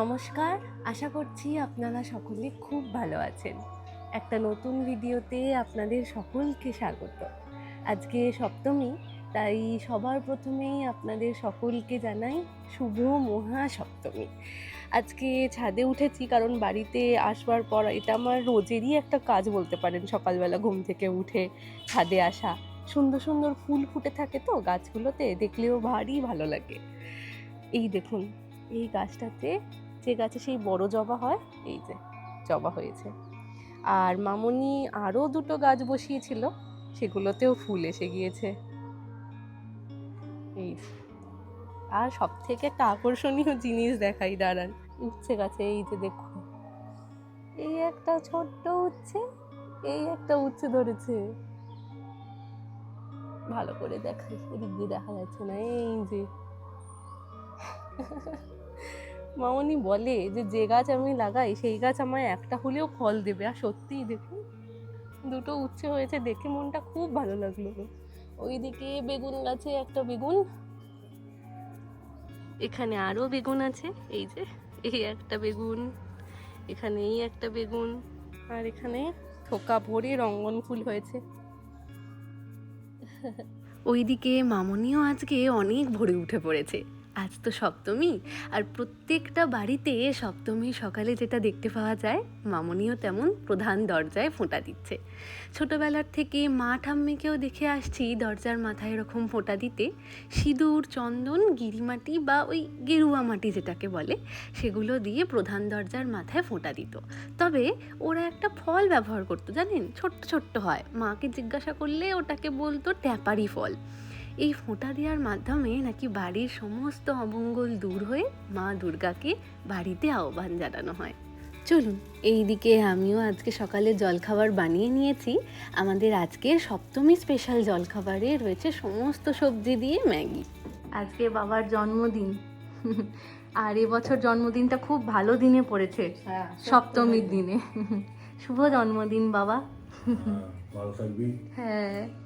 নমস্কার, আশা করছি আপনারা সকলে খুব ভালো আছেন। একটা নতুন ভিডিওতে আপনাদের সকলকে স্বাগত। আজকে সপ্তমী, তাই সবার প্রথমেই আপনাদের সকলকে জানাই শুভ মহা সপ্তমী আজকে ছাদে উঠেছি কারণ বাড়িতে আসবার পর এটা আমার রোজেরই একটা কাজ বলতে পারেন, সকালবেলা ঘুম থেকে উঠে ছাদে আসা। সুন্দর সুন্দর ফুল ফুটে থাকে তো গাছগুলোতে, দেখলেও ভারী ভালো লাগে। এই দেখুন এই গাছটাতে যে গাছে সেই বড় জবা হয়, এই যে জবা হয়েছে। আর মামনি আরও দুটো গাছ বসিয়েছিল, সেগুলোতেও ফুল এসে গিয়েছে। এই আর সব থেকে একটা আকর্ষণীয় জিনিস দেখাই, দাঁড়ান। উচ্ছে গাছে, এই যে দেখুন। এই একটা ছোট্ট উচ্ছে, এই একটা উচ্ছে ধরেছে। ভালো করে দেখাই এদিক দিয়ে দেখা যাচ্ছে না, এই যে। মামনি বলে যে যে গাছ আমি লাগাই, সেই গাছ আমায় একটা হলেও ফল দেবে। আর সত্যিই দেখুন, দুটো উচ্ছে হয়েছে দেখে মনটা খুব ভালো লাগল। ওইদিকে বেগুন গাছে একটা বেগুন, এখানে আরও বেগুন আছে, এই যে, এই একটা বেগুন এখানে এই একটা বেগুন, আর এখানে থোকা ভরে রঙ্গন ফুল হয়েছে। ওইদিকে মামনিও আজকে অনেক ভরে উঠে পড়েছে। আজ তো সপ্তমী, আর প্রত্যেকটা বাড়িতে সপ্তমী সকালে যেটা দেখতে পাওয়া যায়, মামনিও তেমন প্রধান দরজায় ফোঁটা দিচ্ছে। ছোটবেলার থেকে মা ঠাম্মিকেও দেখে আসছি দরজার মাথায় এরকম ফোঁটা দিতে। সিঁদুর, চন্দন, গিরিমাটি বা ওই গেরুয়া মাটি যেটাকে বলে, সেগুলো দিয়ে প্রধান দরজার মাথায় ফোঁটা দিত। তবে ওরা একটা ফল ব্যবহার করতো, জানেন? ছোট্ট ছোট্ট হয়। মাকে জিজ্ঞাসা করলে ওটাকে বলতো ট্যাপারি ফল। এই ফোঁটা দেওয়ার মাধ্যমে নাকি বাড়ির সমস্ত অমঙ্গল দূর হয়ে মা দুর্গাকে বাড়িতে আহ্বান জানানো হয়। চলুন এই দিকে আমিও আজকে সকালে জলখাবার বানিয়ে নিয়েছি। আমাদের আজকের সপ্তমী স্পেশাল জলখাবারে রয়েছে সমস্ত সবজি দিয়ে ম্যাগি। আজকে বাবার জন্মদিন। আর এবছর জন্মদিনটা খুব ভালো দিনে পড়েছে হ্যাঁ সপ্তমীর দিনে। শুভ জন্মদিন বাবা। হ্যাঁ।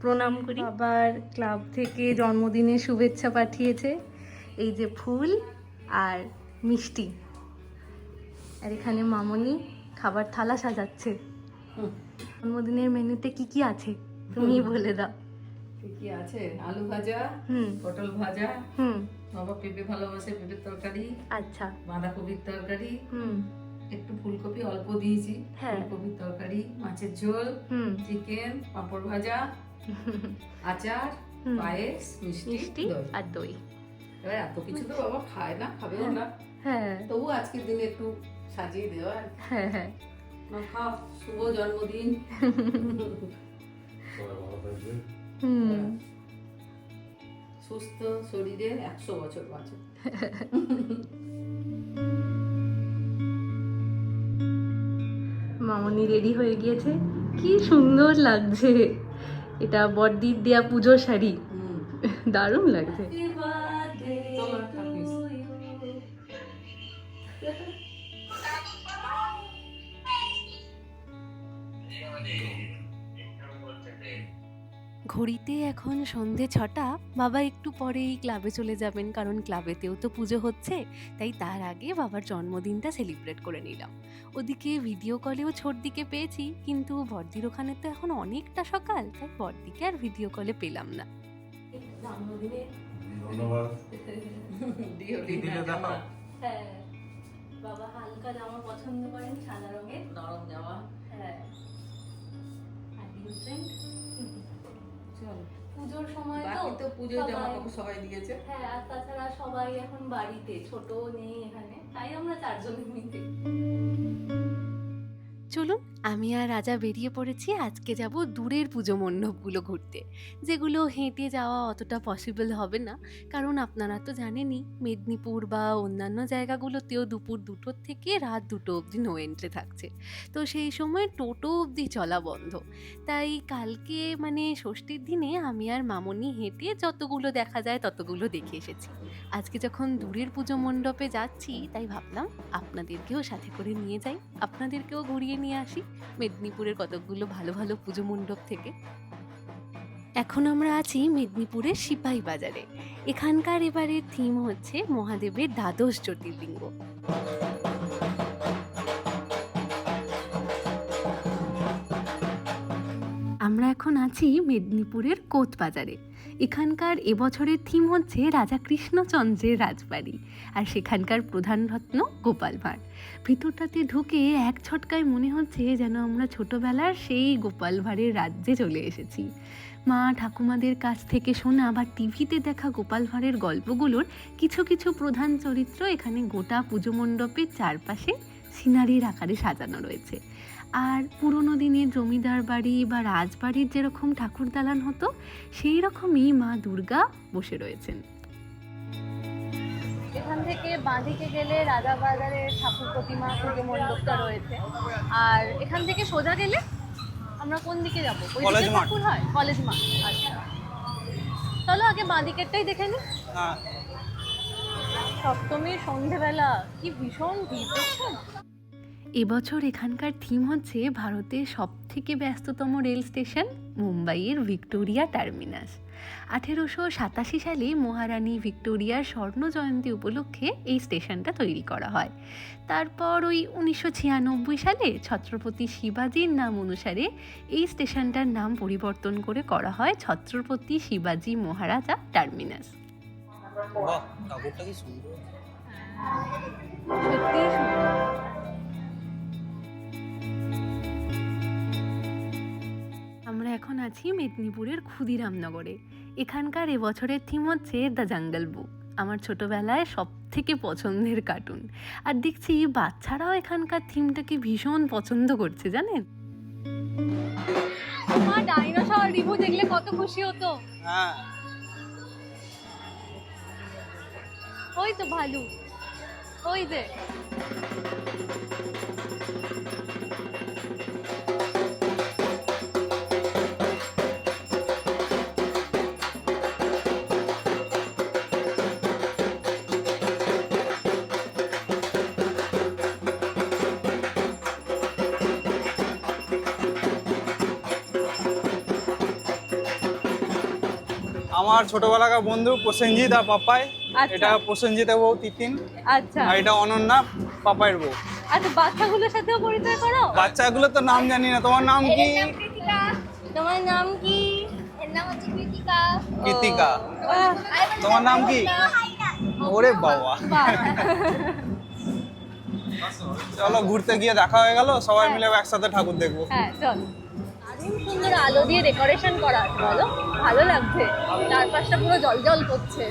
প্রণাম করি। আবার ক্লাব থেকে জন্মদিনের শুভেচ্ছা পাঠিয়েছে। এই যে ফুল আর মিষ্টি। আর এখানে মামনি খাবার থালা সাজাচ্ছে। জন্মদিনের মেনুতে কি কি আছে? তুমি বলে দাও। কি আছে? আলু ভাজা হুম। পটল ভাজা হুম। বাবা পেঁপে ভালোবাসে পেঁপের তরকারি আচ্ছা। বাঁধাকপির তরকারি হুম। একটু ফুলকপি অল্প দিয়েছি হ্যাঁ। ফুলকপির তরকারি মাছের ঝোল হুম। চিকেন পাঁপড় ভাজা আচার পায়েস মিষ্টি আর দই। এবার এত কিছু তো বাবা খায় না খাবেও না। হ্যাঁ। তবু আজকের দিনে একটু সাজিয়ে দেওয়া হ্যাঁ হ্যাঁ। খাও শুভ জন্মদিন। হুম। সুস্থ শরীরে একশো বছর বাঁচো। মামনি রেডি হয়ে গিয়েছে। কি সুন্দর লাগছে। এটা বড়দির দেয়া পুজোর শাড়ি। দারুণ লাগছে। ঘড়িতে এখন সন্ধে ছটা বাবা একটু পরেই ক্লাবে চলে যাবেন কারণ ক্লাবেতেও তো পুজো হচ্ছে তাই তার আগে বাবার জন্মদিনটা সেলিব্রেট করে নিলাম। ওদিকে ভিডিও কলেও ছোট দিকে পেয়েছি কিন্তু বর্দির ওখানে তো এখন অনেকটা সকাল তাই বর্দিকে আর ভিডিও কলে পেলাম না। হ্যাঁ। বাবা হালকা জামা পছন্দ করেন সাদা রঙের। নরম জামা। হ্যাঁ। পুজোর সময় বাকি তো পুজোর জামা সবাই- কাপড় সবাই দিয়েছে। হ্যাঁ আর তাছাড়া সবাই এখন বাড়িতে ছোট নেই এখানে তাই আমরা চারজনে মিলে। চলুন আমি আর রাজা বেরিয়ে পড়েছি, আজকে যাব দূরের পুজো মণ্ডপগুলো ঘুরতে। যেগুলো হেঁটে যাওয়া অতটা পসিবল হবে না, কারণ আপনারা তো জানেনই, মেদিনীপুর বা অন্যান্য জায়গাগুলোতেও দুপুর দুটোর থেকে রাত দুটো অবধি নো এন্ট্রি থাকছে। তো সেই সময় টোটো অবধি চলা বন্ধ। তাই কালকে মানে ষষ্ঠীর দিনে আমি আর মামনি হেঁটে যতগুলো দেখা যায় ততগুলো দেখে এসেছি। আজকে যখন দূরের পুজো মণ্ডপে যাচ্ছি, তাই ভাবলাম আপনাদেরকেও সাথে করে নিয়ে যাই। আপনাদেরকেও ঘুরিয়ে নিয়ে আসি। মেদিনীপুরের কতকগুলো ভালো ভালো পুজো মণ্ডপ থেকে। এখন আমরা আছি মেদিনীপুরের সিপাহী বাজারে। এখানকার এবারের থিম হচ্ছে মহাদেবের দ্বাদশ জ্যোতির্লিঙ্গ। আমরা এখন আছি মেদিনীপুরের কোতবাজারে। এখানকার এবছরের থিম হচ্ছে রাজা কৃষ্ণচন্দ্রের রাজবাড়ি। আর সেখানকার প্রধান রত্ন গোপাল ভাঁড়। ভিতরটাতে ঢুকে এক ছটকায় মনে হচ্ছে যেন আমরা ছোটবেলার সেই গোপাল ভাঁড়ের রাজ্যে চলে এসেছি। মা ঠাকুমাদের কাছ থেকে শোনা বা টিভিতে দেখা গোপাল ভাঁড়ের গল্পগুলোর কিছু কিছু প্রধান চরিত্র এখানে গোটা পুজো মণ্ডপের চারপাশে সিনারির আকারে সাজানো রয়েছে। আর পুরোনো দিনের জমিদার বাড়ি বা রাজবাড়ির যেরকম ঠাকুর দালান হতো সেই রকমই মা দুর্গা বসে রয়েছেন। এখান থেকে বাঁদিকে গেলে রাজা বাজারের ঠাকুর প্রতিমা পুজো মণ্ডপটা রয়েছে। আর এখান থেকে সোজা গেলে আমরা কোন দিকে যাব? ওই কলেজ দিকে মাঠ। ঠাকুর হয়? কলেজ মাঠ আচ্ছা। চলো আগে বাঁদিকেরটাই দেখে নিই হ্যাঁ। সপ্তমীর সন্ধেবেলা কি ভীষণ ভিড় দেখছেন এবছর এখানকার থিম হচ্ছে ভারতের সব থেকে ব্যস্ততম রেল স্টেশন মুম্বাইয়ের ভিক্টোরিয়া টার্মিনাস। আঠেরোশো সাতাশি সালে মহারানী ভিক্টোরিয়ার স্বর্ণ জয়ন্তী উপলক্ষে এই স্টেশনটা তৈরি করা হয়। তারপর ওই উনিশশো ছিয়ানব্বই সালে ছত্রপতি শিবাজির নাম অনুসারে এই স্টেশনটার নাম পরিবর্তন করে করা হয় ছত্রপতি শিবাজি মহারাজা টার্মিনাস। সত্যি আমরা এখন আছি মেদিনীপুরের ক্ষুদিরামনগরে। এখানকার এবছরের থিম হচ্ছে দ্য জাঙ্গল বুক আমার ছোটবেলায় সব থেকে পছন্দের কার্টুন আর দেখছি বাচ্চারাও এখানকার থিমটাকে ভীষণ পছন্দ করছে জানেন? আমার ডাইনোসর রিভু দেখলে কত খুশি হতো। হ্যাঁ। ওই তো ভালু। ওই যে। আমার ছোটবেলাকার বন্ধু প্রসেনজিৎ আর পাপাই আচ্ছা। এটা প্রসেনজিতের বউ তিতিন। আচ্ছা। আর এটা অনন্যা পাপাইয়ের বউ। আচ্ছা বাচ্চাগুলোর সাথেও পরিচয় করো? বাচ্চাগুলো তো নাম জানি না। তোমার নাম কি? তোমার নাম কি? এর নাম হচ্ছে কৃতিকা। কৃতিকা। তোমার নাম কি? ওরে বাবা। চলো ঘুরতে গিয়ে দেখা হয়ে গেল। সবাই মিলে একসাথে ঠাকুর দেখব। হ্যাঁ চল। সুন্দর আলো দিয়ে ডেকোরেশন করা আছে বলো? ভালো লাগছে। চারপাশটা পুরো জল জল করছে।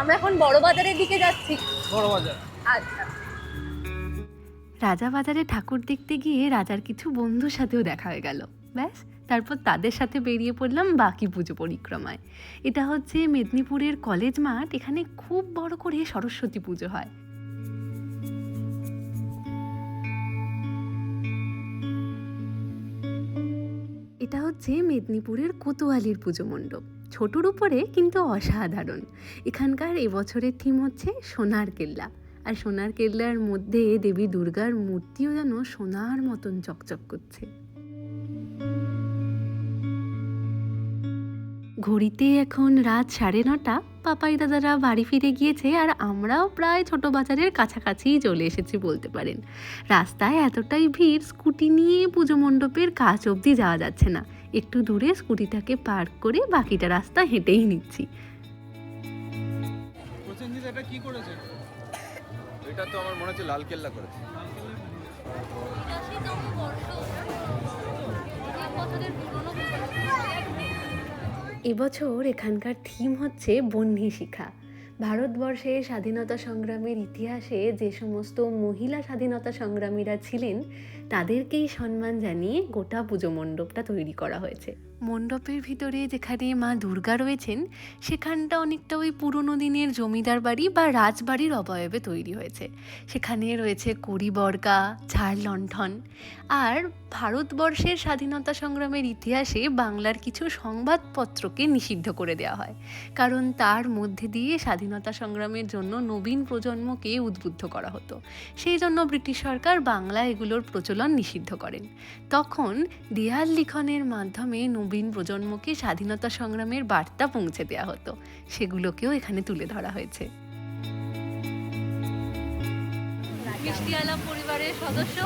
আমরা এখন বড় বাজারের দিকে যাচ্ছি। বড় বাজার আচ্ছা। রাজা বাজারে ঠাকুর দেখতে গিয়ে রাজার কিছু বন্ধুর সাথেও দেখা হয়ে গেল। ব্যাস তারপর তাদের সাথে বেরিয়ে পড়লাম বাকি পুজো পরিক্রমায়। এটা হচ্ছে মেদিনীপুরের কলেজ মাঠ এখানে খুব বড় করে সরস্বতী পুজো হয়। এটা হচ্ছে মেদিনীপুরের কোতোয়ালির পুজো মণ্ডপ। ছোটোর উপরে কিন্তু অসাধারণ। এখানকার এবছরের থিম হচ্ছে সোনার কেল্লা। আর সোনার কেল্লার মধ্যে দেবী দুর্গার মূর্তিও যেন সোনার মতন চকচক করছে। ঘড়িতে এখন রাত সাড়ে নটা। পাপাই দাদারা বাড়ি ফিরে গিয়েছে আর আমরাও প্রায় ছোট বাজারের কাছাকাছিই চলে এসেছি বলতে পারেন। রাস্তায় এতটাই ভিড় স্কুটি নিয়ে পুজো মণ্ডপের কাছ অবধি যাওয়া যাচ্ছে না। একটু দূরে স্কুটিটাকে পার্ক করে বাকিটা রাস্তা হেঁটেই নিচ্ছি। এটা কি করেছে? এটা তো আমার মনে হচ্ছে লাল কেল্লা করেছে। এবছর এখানকার থিম হচ্ছে বহ্নি শিখা। ভারতবর্ষে স্বাধীনতা সংগ্রামের ইতিহাসে যে সমস্ত মহিলা স্বাধীনতা সংগ্রামীরা ছিলেন তাদেরকেই সম্মান জানিয়ে গোটা পুজো মণ্ডপটা তৈরি করা হয়েছে। মণ্ডপের ভিতরে যেখানে মা দুর্গা রয়েছেন, সেখানটা অনেকটা ওই পুরনো দিনের জমিদার বাড়ি বা রাজবাড়ির অবয়বে তৈরি হয়েছে। সেখানে রয়েছে কড়ি বর্গা ঝাড় লণ্ঠন। আর ভারতবর্ষের স্বাধীনতা সংগ্রামের ইতিহাসে বাংলার কিছু সংবাদপত্রকে নিষিদ্ধ করে দেওয়া হয়। কারণ তার মধ্যে দিয়ে স্বাধীনতা সংগ্রামের জন্য নবীন প্রজন্মকে উদ্বুদ্ধ করা হতো। সেই জন্য ব্রিটিশ সরকার বাংলা এগুলোর প্রচলন নিষিদ্ধ করেন। তখন দেয়াল লিখনের মাধ্যমে নবীন প্রজন্মকে স্বাধীনতা সংগ্রামের বার্তা পৌঁছে দেওয়া হতো। সেগুলোকেও এখানে তুলে ধরা হয়েছে। পরিবারের সদস্য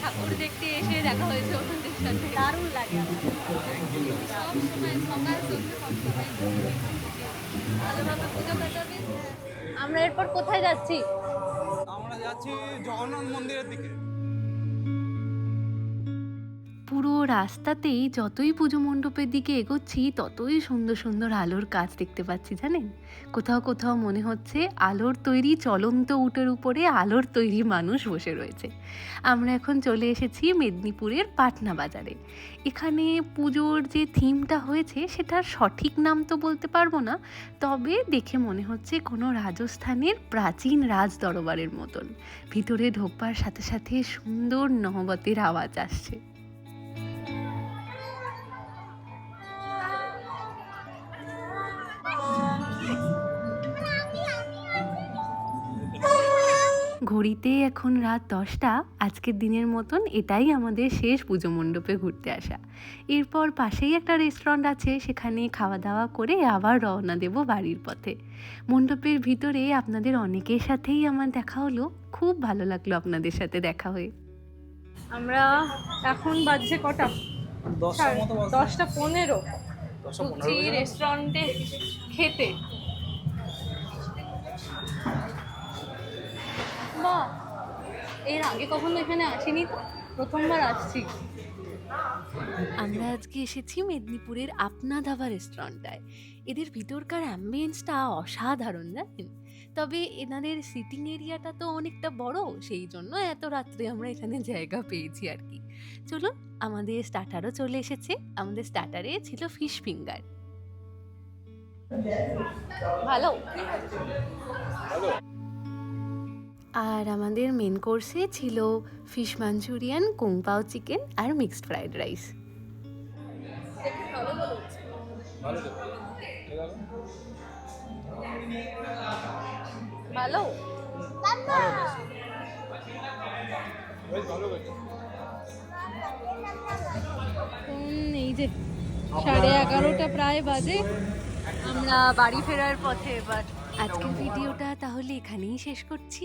ঠাকুর দেখতে এসে দেখা হয়েছে ওনাদের সাথে দারুণ লাগে আমরা এরপর কোথায় যাচ্ছি? আমরা যাচ্ছি জগন্নাথ মন্দিরের দিকে। পুরো রাস্তাতেই যতই পুজো মণ্ডপের দিকে এগোচ্ছি, ততই সুন্দর সুন্দর আলোর কাজ দেখতে পাচ্ছি, জানেন? কোথাও কোথাও মনে হচ্ছে আলোর তৈরি চলন্ত উটের উপরে আলোর তৈরি মানুষ বসে রয়েছে। আমরা এখন চলে এসেছি মেদিনীপুরের পাটনা বাজারে। এখানে পুজোর যে থিমটা হয়েছে, সেটার সঠিক নাম তো বলতে পারব না, তবে দেখে মনে হচ্ছে কোনো রাজস্থানের প্রাচীন রাজ দরবারের মতন। ভিতরে ঢোকবার সাথে সাথে সুন্দর নহবতের আওয়াজ আসছে। ঘড়িতে এখন রাত দশটা আজকের দিনের মতন এটাই আমাদের শেষ পুজো মণ্ডপে ঘুরতে আসা। এরপর পাশেই একটা রেস্টুরেন্ট আছে সেখানে খাওয়া দাওয়া করে আবার রওনা দেব বাড়ির পথে। মণ্ডপের ভিতরে আপনাদের অনেকের সাথেই আমার দেখা হলো খুব ভালো লাগল আপনাদের সাথে দেখা হয়ে। আমরা এখন বাজছে কটা? দশটা পনেরো। রেস্টুরেন্টে খেতে এর আগে কখনো এখানে আসিনি তো? প্রথমবার আসছি। আমরা আজকে এসেছি মেদিনীপুরের আপনা ধাবা রেস্টুরেন্টটায়। এদের ভিতরকার অ্যাম্বিয়েন্সটা অসাধারণ জানেন? তবে এনাদের সিটিং এরিয়াটা তো অনেকটা বড় সেই জন্য এত রাত্রে আমরা এখানে জায়গা পেয়েছি আর কি। চলুন আমাদের স্টার্টারও চলে এসেছে। আমাদের স্টার্টারে ছিল ফিশ ফিঙ্গার ভালো আর আমাদের মেন কোর্সে ছিল fish Manchurian kung pao chicken আর মিক্সড ফ্রাইড রাইস ভালো? এই যে সাড়ে এগারোটা প্রায় বাজে। আমরা বাড়ি ফেরার পথে এবার আজকের ভিডিওটা তাহলে এখানেই শেষ করছি।